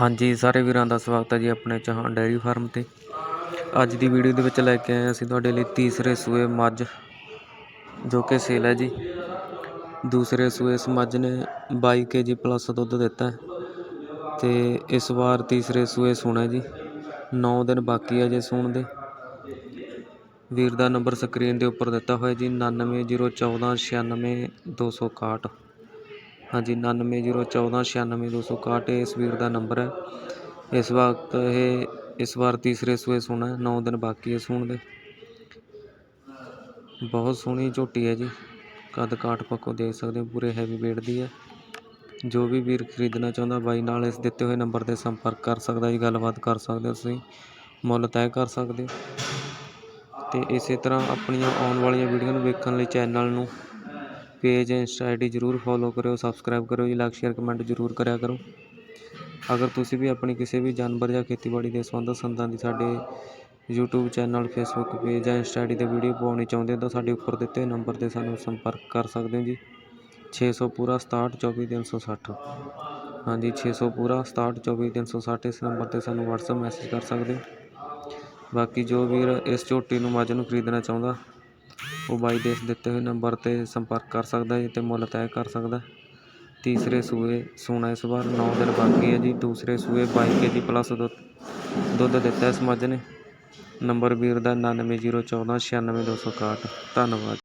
ਹਾਂਜੀ, ਸਾਰੇ ਵੀਰਾਂ ਦਾ ਸਵਾਗਤ ਹੈ ਜੀ ਆਪਣੇ ਚੌਹਾਨ ਡੇਅਰੀ ਫਾਰਮ ਤੇ। ਅੱਜ ਦੀ ਵੀਡੀਓ ਦੇ ਵਿੱਚ ਲੈ ਕੇ ਆਏ ਅਸੀਂ ਤੁਹਾਡੇ ਲਈ ਤੀਸਰੇ ਸੂਏ ਮੱਝ, ਜੋ ਕਿ ਸੇਲ ਹੈ ਜੀ। ਦੂਸਰੇ ਸੂਏ ਇਸ ਮੱਝ ਨੇ 22 ਕੇਜੀ ਪਲੱਸ ਦੁੱਧ ਦਿੱਤਾ ਹੈ ਤੇ ਇਸ ਵਾਰ ਤੀਸਰੇ ਸੂਏ ਸੂਣਾ ਜੀ। 9 ਦਿਨ ਬਾਕੀ ਹੈ ਜੇ ਸੂਣ ਦੇ। ਵੀਰ ਦਾ ਨੰਬਰ ਸਕਰੀਨ ਦੇ ਉੱਪਰ ਦਿੱਤਾ ਹੋਇਆ ਜੀ 9901496261 ਹਾਂਜੀ 9901496261 ਇਸ ਵੀਰ ਦਾ ਨੰਬਰ ਹੈ। ਇਸ ਵਕਤ ਇਹ, ਇਸ ਵਾਰ ਤੀਸਰੇ ਸੂਏ ਸੋਣਾ ਨੌ ਦਿਨ ਬਾਕੀ ਹੈ ਸੂਣ ਦੇ। ਬਹੁਤ ਸੋਹਣੀ ਝੋਟੀ ਹੈ ਜੀ। ਕੱਦ ਕਾਠ ਪੱਕੋ ਦੇਖ ਸਕਦੇ ਹੋ, ਪੂਰੇ ਹੈਵੀ weight ਦੀ ਹੈ। ਜੋ ਵੀ ਵੀਰ ਖਰੀਦਣਾ ਚਾਹੁੰਦਾ, ਬਾਈ ਨਾਲ ਇਸ ਦਿੱਤੇ ਹੋਏ ਨੰਬਰ ਤੇ ਸੰਪਰਕ ਕਰ ਸਕਦਾ ਜੀ, ਗੱਲਬਾਤ ਕਰ ਸਕਦੇ ਹੋ ਤੁਸੀਂ। ਮੁੱਲ ਤੈਅ ਕਰ ਸਕਦੇ ਹੋ। ਤੇ ਇਸੇ ਤਰ੍ਹਾਂ ਆਪਣੀਆਂ ਆਉਣ ਵਾਲੀਆਂ ਵੀਡੀਓ ਨੂੰ ਵੇਖਣ ਲਈ ਚੈਨਲ ਨੂੰ ਪੇਜ ਇੰਸਟਾ ਆਈਡੀ ਜਰੂਰ ਫੋਲੋ ਕਰਿਓ, ਸਬਸਕ੍ਰਾਈਬ ਕਰਿਓ ਜੀ ਲਾਈਕ ਸ਼ੇਅਰ ਕਮੈਂਟ ਜਰੂਰ ਕਰਿਆ ਕਰੋ। ਅਗਰ ਤੁਸੀਂ ਵੀ ਆਪਣੀ ਕਿਸੇ ਵੀ ਜਾਨਵਰ ਜਾਂ ਖੇਤੀਬਾੜੀ ਦੇ ਸੰਬੰਧਿਤ ਸੰਦਾਂ ਦੀ ਸਾਡੇ YouTube ਚੈਨਲ Facebook ਪੇਜ ਜਾਂ ਇੰਸਟਾ ਆਈਡੀ ਤੇ ਵੀਡੀਓ ਪਾਉਣੀ ਚਾਹੁੰਦੇ ਹੋ ਤਾਂ ਸਾਡੇ ਉੱਪਰ ਦਿੱਤੇ ਨੰਬਰ ਤੇ ਸਾਨੂੰ ਸੰਪਰਕ ਕਰ ਸਕਦੇ ਹੋ ਜੀ। 600 ਪੂਰਾ 67 24 360 ਹਾਂਜੀ 600 ਪੂਰਾ 67 24 360 ਇਸ ਨੰਬਰ ਤੇ ਸਾਨੂੰ WhatsApp ਮੈਸੇਜ ਕਰ ਸਕਦੇ ਹੋ। ਬਾਕੀ ਜੋ ਵੀਰ ਇਸ ਝੋਟੀ ਨੂੰ ਮੱਝ ਨੂੰ ਖਰੀਦਣਾ ਚਾਹੁੰਦਾ ਉਹ ਬਾਈ ਦੇ ਇਸ ਦਿੱਤੇ ਹੋਏ ਨੰਬਰ ਤੇ ਸੰਪਰਕ ਕਰ ਸਕਦਾ ਹੈ ਅਤੇ ਮੁੱਲ ਤੈਅ ਕਰ ਸਕਦਾ ਤੀਸਰੇ ਸੂਏ ਸੋਨਾ ਇਸ ਵਾਰ ਨੌ ਦਿਨ ਬਾਕੀ ਹੈ ਜੀ। ਦੂਸਰੇ ਸੂਏ 22 ਕੇਜੀ ਪਲੱਸ ਦੁੱਧ ਦੁੱਧ ਦਿੱਤਾ ਇਸ ਮੱਝ ਨੇ। ਨੰਬਰ ਵੀਰ ਦਾ 9901496261 ਧੰਨਵਾਦ।